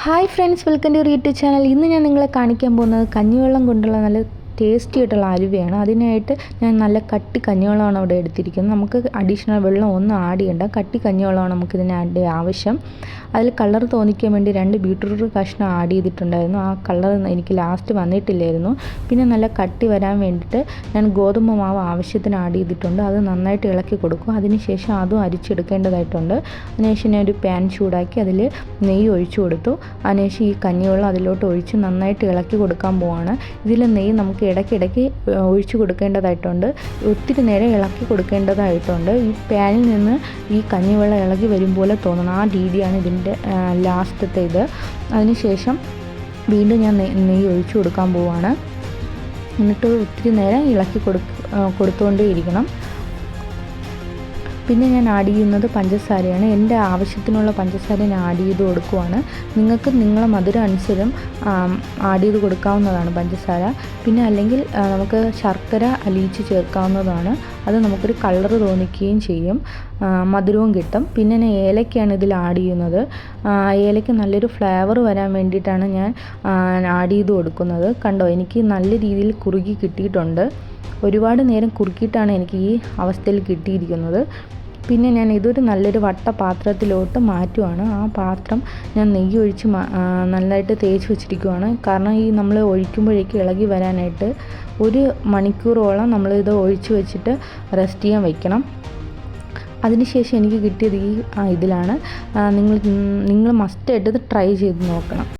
Hi friends welcome to YouTube channel ഇന്ന് ഞാൻ നിങ്ങളെ കാണിക്കാൻ പോകുന്നത് കഞ്ഞിവെള്ളം കൊണ്ടുള്ള നല്ല ടേസ്റ്റി ആയിട്ടുള്ള അലുവയാണ് അതിനായിട്ട് ഞാൻ നല്ല കട്ടി കഞ്ഞിവെള്ളമാണ് അവിടെ എടുത്തിരിക്കുന്നത്. നമുക്ക് അഡീഷണൽ വെള്ളം ഒന്നും ആഡ് ചെയ്യേണ്ട. കട്ടി കഞ്ഞിവെള്ളമാണ് നമുക്കിതിന് ആവശ്യം. അതിൽ കളർ തോന്നിക്കാൻ വേണ്ടി രണ്ട് ബീട്രൂട്ട് കഷ്ണം ആഡ് ചെയ്തിട്ടുണ്ടായിരുന്നു. ആ കളർ എനിക്ക് ലാസ്റ്റ് വന്നിട്ടില്ലായിരുന്നു. പിന്നെ നല്ല കട്ടി വരാൻ വേണ്ടിയിട്ട് ഞാൻ ഗോതമ്പ് മാവ് ആവശ്യത്തിന് ആഡ് ചെയ്തിട്ടുണ്ട്. അത് നന്നായിട്ട് ഇളക്കി കൊടുക്കും. അതിനുശേഷം അതും അരിച്ചെടുക്കേണ്ടതായിട്ടുണ്ട്. അതിനുശേഷം ഞാൻ ഒരു പാൻ ചൂടാക്കി അതിൽ നെയ്യ് ഒഴിച്ചു കൊടുത്തു. അതിനുശേഷം ഈ കഞ്ഞിവെള്ളം അതിലോട്ട് ഒഴിച്ച് നന്നായിട്ട് ഇളക്കി കൊടുക്കാൻ പോവാണ്. ഇതിൽ നെയ്യ് നമുക്ക് ഇടയ്ക്കിടയ്ക്ക് ഒഴിച്ചു കൊടുക്കേണ്ടതായിട്ടുണ്ട്. ഒത്തിരി നേരം ഇളക്കി കൊടുക്കേണ്ടതായിട്ടുണ്ട്. ഈ പാനിൽ നിന്ന് ഈ കഞ്ഞിവെള്ളം ഇളകി വരും പോലെ തോന്നണം ആ രീതിയാണ് ഇതിന്റെ ലാസ്റ്റത്തെ ഇത്. അതിനുശേഷം വീണ്ടും ഞാൻ നെയ്യ് ഒഴിച്ചു കൊടുക്കാൻ പോവാണ്. എന്നിട്ട് ഒത്തിരി നേരം ഇളക്കി കൊടു കൊടുത്തുകൊണ്ടേ ഇരിക്കണം പിന്നെ ഞാൻ ആഡ് ചെയ്യുന്നത് പഞ്ചസാരയാണ്. എന്റെ ആവശ്യത്തിനുള്ള പഞ്ചസാര ഞാൻ ആഡ് ചെയ്ത് കൊടുക്കുവാണ്. നിങ്ങൾക്ക് നിങ്ങളെ മധുരം അനുസരം ആഡ് ചെയ്ത് കൊടുക്കാവുന്നതാണ് പഞ്ചസാര. പിന്നെ അല്ലെങ്കിൽ നമുക്ക് ശർക്കര അലിയിച്ച് ചേർക്കാവുന്നതാണ്. അത് നമുക്കൊരു കളർ തോന്നിക്കുകയും ചെയ്യും. മധുരവും കിട്ടും. പിന്നെ ഞാൻ ഏലക്കയാണ് ഇതിൽ ആഡ് ചെയ്യുന്നത്. ഏലയ്ക്ക് നല്ലൊരു ഫ്ലേവർ വരാൻ വേണ്ടിയിട്ടാണ് ഞാൻ ആഡ് ചെയ്ത് കൊടുക്കുന്നത്. കണ്ടോ എനിക്ക് നല്ല രീതിയിൽ കുറുകി കിട്ടിയിട്ടുണ്ട്. ഒരുപാട് നേരം കുറുക്കിയിട്ടാണ് എനിക്ക് ഈ അവസ്ഥയിൽ കിട്ടിയിരിക്കുന്നത്. പിന്നെ ഞാൻ ഇതൊരു നല്ലൊരു വട്ട പാത്രത്തിലോട്ട് മാറ്റുവാണ്. ആ പാത്രം ഞാൻ നെയ്യ് ഒഴിച്ച് നല്ലതായിട്ട് തേച്ച് വെച്ചിരിക്കുവാണ്. കാരണം ഈ നമ്മൾ ഒഴിക്കുമ്പോഴേക്ക് ഇളകി വരാനായിട്ട് ഒരു മണിക്കൂറോളം നമ്മളിത് ഒഴിച്ച് വെച്ചിട്ട് റെസ്റ്റ് ചെയ്യാൻ വെക്കണം. അതിനുശേഷം എനിക്ക് കിട്ടിയത് ഈ ഇതിലാണ്. നിങ്ങൾ നിങ്ങൾ മസ്റ്റായിട്ട് ഇത് ട്രൈ ചെയ്ത് നോക്കണം.